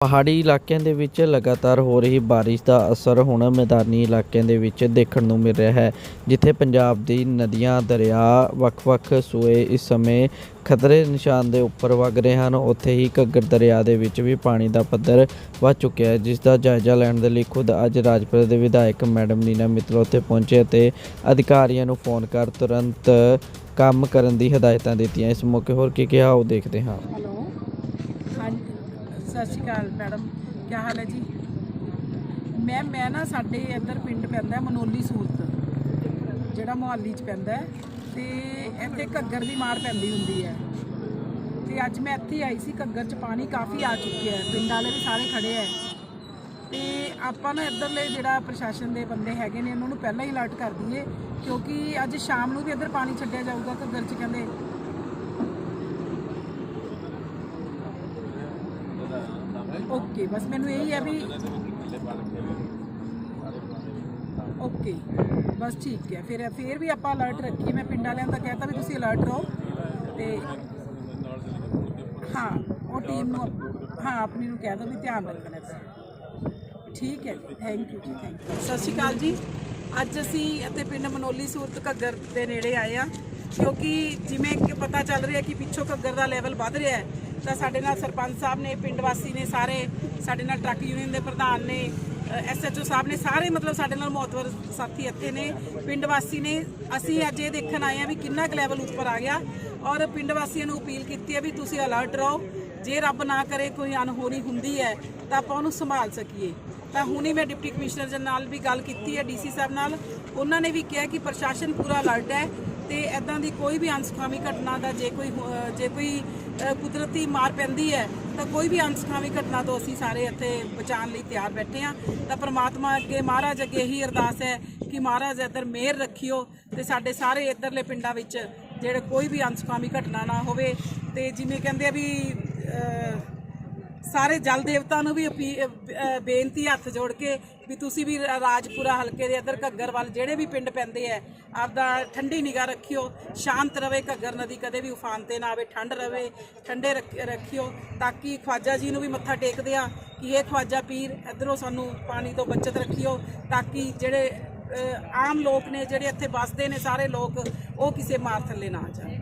ਪਹਾੜੀ ਇਲਾਕਿਆਂ ਦੇ ਵਿੱਚ ਲਗਾਤਾਰ ਹੋ ਰਹੀ ਬਾਰਿਸ਼ ਦਾ ਅਸਰ ਹੁਣ ਮੈਦਾਨੀ ਇਲਾਕਿਆਂ ਦੇ ਵਿੱਚ ਦੇਖਣ ਨੂੰ ਮਿਲ ਰਿਹਾ ਹੈ, ਜਿੱਥੇ ਪੰਜਾਬ ਦੀ ਨਦੀਆਂ, ਦਰਿਆ, ਵੱਖ-ਵੱਖ ਸੂਏ ਇਸ ਸਮੇਂ ਖਤਰੇ ਨਿਸ਼ਾਨ ਦੇ ਉੱਪਰ ਵਗ ਰਹੇ ਹਨ। ਉੱਥੇ ਹੀ ਘੱਗਰ ਦਰਿਆ ਦੇ ਵਿੱਚ ਵੀ ਪਾਣੀ ਦਾ ਪੱਧਰ ਵੱਧ ਚੁੱਕਿਆ ਹੈ, ਜਿਸ ਦਾ ਜਾਇਜ਼ਾ ਲੈਣ ਦੇ ਲਈ ਖੁਦ ਅੱਜ ਰਾਜਪੁਰ ਦੇ ਵਿਧਾਇਕ ਮੈਡਮ ਨੀਨਾ ਮਿੱਤਲ ਉੱਥੇ ਪਹੁੰਚੇ ਅਤੇ ਅਧਿਕਾਰੀਆਂ ਨੂੰ ਫੋਨ ਕਰ ਤੁਰੰਤ ਕੰਮ ਕਰਨ ਦੀ ਹਦਾਇਤਾਂ ਦਿੱਤੀਆਂ। ਇਸ ਮੌਕੇ ਹੋਰ ਕੀ ਕਿਹਾ ਉਹ ਦੇਖਦੇ ਹਾਂ। ਸਤਿ ਸ਼੍ਰੀ ਅਕਾਲ ਮੈਡਮ ਕੀ ਹਾਲ ਹੈ ਜੀ? ਮੈਂ ਮੈਂ ਨਾ ਸਾਡੇ ਇੱਧਰ ਪਿੰਡ ਪੈਂਦਾ ਮਨੋਲੀ ਸੂਰਤ, ਜਿਹੜਾ ਮੁਹੱਲੀ 'ਚ ਪੈਂਦਾ ਹੈ, ਤੇ ਇੱਥੇ ਘੱਗਰ ਦੀ ਮਾਰ ਪੈਂਦੀ ਹੁੰਦੀ ਹੈ। ਤੇ ਅੱਜ ਮੈਂ ਇੱਥੇ ਆਈ ਸੀ, ਘੱਗਰ 'ਚ ਪਾਣੀ ਕਾਫੀ ਆ ਚੁੱਕਿਆ ਹੈ, ਪਿੰਡ ਵਾਲੇ ਵੀ ਸਾਰੇ ਖੜੇ ਹੈ। ਤੇ ਆਪਾਂ ਨਾ ਇੱਧਰਲੇ ਜਿਹੜਾ ਪ੍ਰਸ਼ਾਸਨ ਦੇ ਬੰਦੇ ਹੈਗੇ ਨੇ, ਉਹਨਾਂ ਨੂੰ ਪਹਿਲਾਂ ਹੀ ਅਲਰਟ ਕਰ ਦਈਏ, ਕਿਉਂਕਿ ਅੱਜ ਸ਼ਾਮ ਨੂੰ ਵੀ ਇੱਧਰ ਪਾਣੀ ਛੱਡਿਆ ਜਾਊਗਾ ਘੱਗਰ 'ਚ, ਕਹਿੰਦੇ। ਓਕੇ ਬਸ ਮੈਨੂੰ ਇਹੀ ਹੈ ਵੀ ਓਕੇ ਬਸ ਠੀਕ ਹੈ। ਫਿਰ ਫਿਰ ਵੀ ਆਪਾਂ ਅਲਰਟ ਰੱਖੀ ਮੈਂ ਪਿੰਡ ਵਾਲਿਆਂ ਦਾ ਕਹਿਤਾ ਵੀ ਤੁਸੀਂ ਅਲਰਟ ਰਹੋ ਤੇ ਹਾਂ, ਉਹ ਟੀਮ ਨੂੰ ਹਾਂ, ਆਪਣੀ ਨੂੰ ਕਹਿ ਦੋ ਵੀ ਧਿਆਨ ਰੱਖਣਾ ਹੈ। ਠੀਕ ਹੈ ਜੀ। ਥੈਂਕ ਯੂ ਜੀ ਥੈਂਕ ਯੂ ਸਤਿ ਸ਼੍ਰੀ ਅਕਾਲ ਜੀ। ਅੱਜ ਅਸੀਂ ਇੱਥੇ ਪਿੰਡ ਮਨੋਲੀ ਸੂਰਤ ਘੱਗਰ ਦੇ ਨੇੜੇ ਆਏ ਆ ਕਿਉਂਕਿ ਜਿਵੇਂ ਕਿ ਪਤਾ ਚੱਲ ਰਿਹਾ ਕਿ ਪਿੱਛੋਂ ਘੱਗਰ ਦਾ ਲੈਵਲ ਵੱਧ ਰਿਹਾ ਹੈ ਤਾਂ ਸਾਡੇ ਨਾਲ ਸਰਪੰਚ ਸਾਹਿਬ ਨੇ, ਪਿੰਡ ਵਾਸੀ ਨੇ ਸਾਰੇ, ਸਾਡੇ ਨਾਲ ਟਰੱਕ ਯੂਨੀਅਨ ਦੇ ਪ੍ਰਧਾਨ ਨੇ ਐਸਐਚਓ ਸਾਹਿਬ ਨੇ ਸਾਰੇ ਮਤਲਬ ਸਾਡੇ ਨਾਲ ਮੌਤਵਰ ਸਾਥੀ ਇੱਥੇ ਨੇ। ਪਿੰਡ ਵਾਸੀ ਨੇ, ਅਸੀਂ ਅੱਜ ਇਹ ਦੇਖਣ ਆਏ ਆ ਵੀ ਕਿੰਨਾ ਕੁ ਲੈਵਲ ਉੱਪਰ ਆ ਗਿਆ ਔਰ ਪਿੰਡ ਵਾਸੀਆਂ ਨੂੰ ਅਪੀਲ ਕੀਤੀ ਹੈ ਵੀ ਤੁਸੀਂ ਅਲਰਟ ਰਹੋ। ਜੇ ਰੱਬ ਨਾ ਕਰੇ, ਕੋਈ ਅਨਹੋਣੀ ਹੁੰਦੀ ਹੈ, ਤਾਂ ਆਪਾਂ ਉਹਨੂੰ ਸੰਭਾਲ ਸਕੀਏ। ਤਾਂ ਹੁਣੀ ਮੈਂ ਡਿਪਟੀ ਕਮਿਸ਼ਨਰ ਜੀ ਨਾਲ ਵੀ ਗੱਲ ਕੀਤੀ ਹੈ ਡੀਸੀ ਸਾਹਿਬ ਨਾਲ। ਉਹਨਾਂ ਨੇ ਵੀ ਕਿਹਾ ਕਿ ਪ੍ਰਸ਼ਾਸਨ ਪੂਰਾ ਅਲਰਟ ਹੈ। ਤੇ ਐਦਾਂ ਦੀ ਕੋਈ ਵੀ ਅਨਸਖਾਵੀ ਘਟਨਾ ਦਾ ਜੇ ਕੋਈ ਜੇ ਕੋਈ ਕੁਦਰਤੀ ਮਾਰ ਪੈਂਦੀ ਹੈ, ਤਾਂ ਕੋਈ ਵੀ ਅਨਸਖਾਵੀ ਘਟਨਾ ਤੋਂ ਅਸੀਂ ਸਾਰੇ ਇੱਥੇ ਬਚਾਉਣ ਲਈ ਤਿਆਰ ਬੈਠੇ ਹਾਂ। ਤਾਂ ਪ੍ਰਮਾਤਮਾ ਅੱਗੇ, ਮਹਾਰਾਜ ਅੱਗੇ ਇਹੀ ਅਰਦਾਸ ਹੈ ਕਿ ਮਹਾਰਾਜ ਇੱਧਰ ਮਿਹਰ ਰੱਖਿਓ ਤੇ ਸਾਡੇ ਸਾਰੇ ਇੱਧਰਲੇ ਪਿੰਡਾਂ ਵਿੱਚ ਜਿਹੜੇ ਕੋਈ ਵੀ ਅਨਸਖਾਵੀ ਘਟਨਾ ਨਾ ਹੋਵੇ। ਤੇ ਜਿਵੇਂ ਕਹਿੰਦੇ ਆ ਵੀ ਸਾਰੇ ਜਲ ਦੇਵਤਾ ਨੂੰ ਵੀ ਅਪੀ- ਬੇਨਤੀ ਹੱਥ ਜੋੜ ਕੇ ਵੀ ਤੁਸੀਂ ਵੀ ਰਾਜਪੁਰਾ ਹਲਕੇ ਦੇ ਇੱਧਰ ਘੱਗਰ ਵੱਲ ਜਿਹੜੇ ਵੀ ਪਿੰਡ ਪੈਂਦੇ ਐ, ਆਪਦਾ ਠੰਡੀ ਨਿਗਾਹ ਰੱਖਿਓ, ਸ਼ਾਂਤ ਰਵੇ ਘੱਗਰ ਨਦੀ, ਕਦੇ ਵੀ ਉਫਾਨ ਤੇ ਨਾ ਆਵੇ, ਠੰਡ ਰਵੇ, ਠੰਡੇ ਰੱਖ- ਰੱਖਿਓ, ਤਾਂ ਕਿ ਖਵਾਜਾ ਜੀ ਨੂੰ ਵੀ ਮੱਥਾ ਟੇਕਦੇ ਆ ਕਿ ਇਹ ਖਵਾਜਾ ਪੀਰ ਇੱਧਰੋਂ ਸਾਨੂੰ ਪਾਣੀ ਤੋਂ ਬਚਤ ਰੱਖਿਓ, ਤਾਂ ਕਿ ਜਿਹੜੇ ਆਮ ਲੋਕ ਨੇ, ਜਿਹੜੇ ਇੱਥੇ ਵੱਸਦੇ ਨੇ, ਸਾਰੇ ਲੋਕ ਉਹ ਕਿਸੇ ਮਾਰ ਥੱਲੇ ਨਾ ਆ ਜਾਣ।